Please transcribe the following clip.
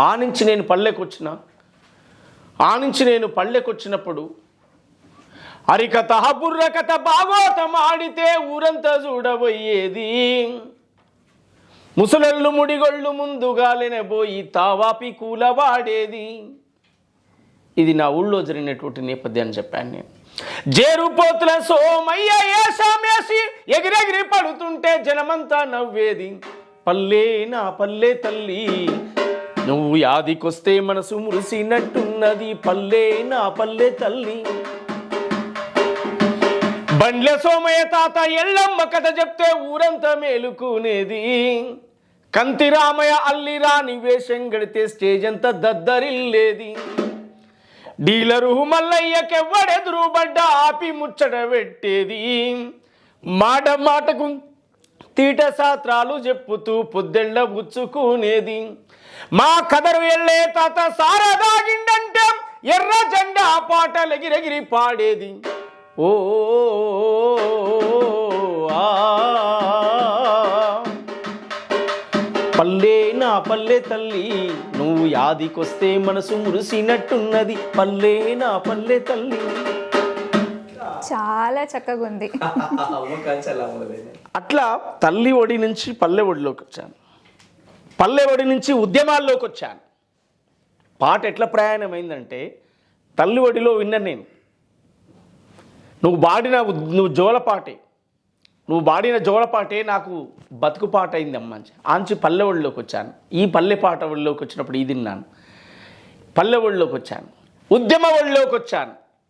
ఆ నుంచి నేను పల్లెకొచ్చిన ఆ నుంచి నేను పల్లెకొచ్చినప్పుడు అరికత బుర్రకథ భాగవతం ఆడితే ఊరంతా చూడబోయేది. ముసలళ్ళు ముడిగొళ్ళు ముందుగా లేనబోయి తావాపి కూలవాడేది. ఇది నా ఊళ్ళో జరిగినటువంటి నేపథ్యాన్ని చెప్పాను నేను. జేరుపోతుల సోమయ్య ఏసామేసి ఎగిరెగిరి పడుతుంటే జనమంతా నవ్వేది. పల్లె నా పల్లె తల్లి నువ్వు యాదికొస్తే మనసు మురిసినట్టున్నది. పల్లె నా పల్లె తల్లి. బండ్ల సోమయ్య తాత ఎల్లమ్మ కథ చెప్తే ఊరంతా మేలుకునేది. కంతి రామయ్య అల్లిరాని వేషం గడితే స్టేజ్ అంతా దద్దరిల్లేది. డీలరు మల్లయ్యకెవ్వడెదురు పడ్డ ఆపి ముచ్చట పెట్టేది. మాట మాటకు తీట చెప్పుతూ పొద్దెళ్ళ బుచ్చుకునేది మా కదరు వెళ్ళే తాత సారదాగిండంటే ఎర్ర జెండా పాటలెగిరెగిరి పాడేది. ఓ ఆ. నా పల్లె తల్లి నువ్వు యాదికొస్తే మనసు మురిసినట్టున్నది. పల్లే నా పల్లె తల్లి. చాలా చక్కగా ఉంది. అట్లా తల్లి ఒడి నుంచి పల్లె ఒడిలోకి వచ్చాను. పల్లె ఒడి నుంచి ఉద్యమాల్లోకి వచ్చాను. పాట ఎట్లా ప్రయాణమైందంటే తల్లి ఒడిలో విన్నా నేను. నువ్వు ఉద్- నువ్వు జోలపాటే నువ్వు పాడిన జోలపాటే నాకు బతుకు పాట అయింది అమ్మ ఆంచి పల్లె ఒడిలోకి వచ్చాను. ఈ పల్లె పాట ఒడిలోకి వచ్చినప్పుడు ఇది విన్నాను. పల్లె ఒడిలోకి వచ్చాను. ఉద్యమ ఒడిలోకి వచ్చాను.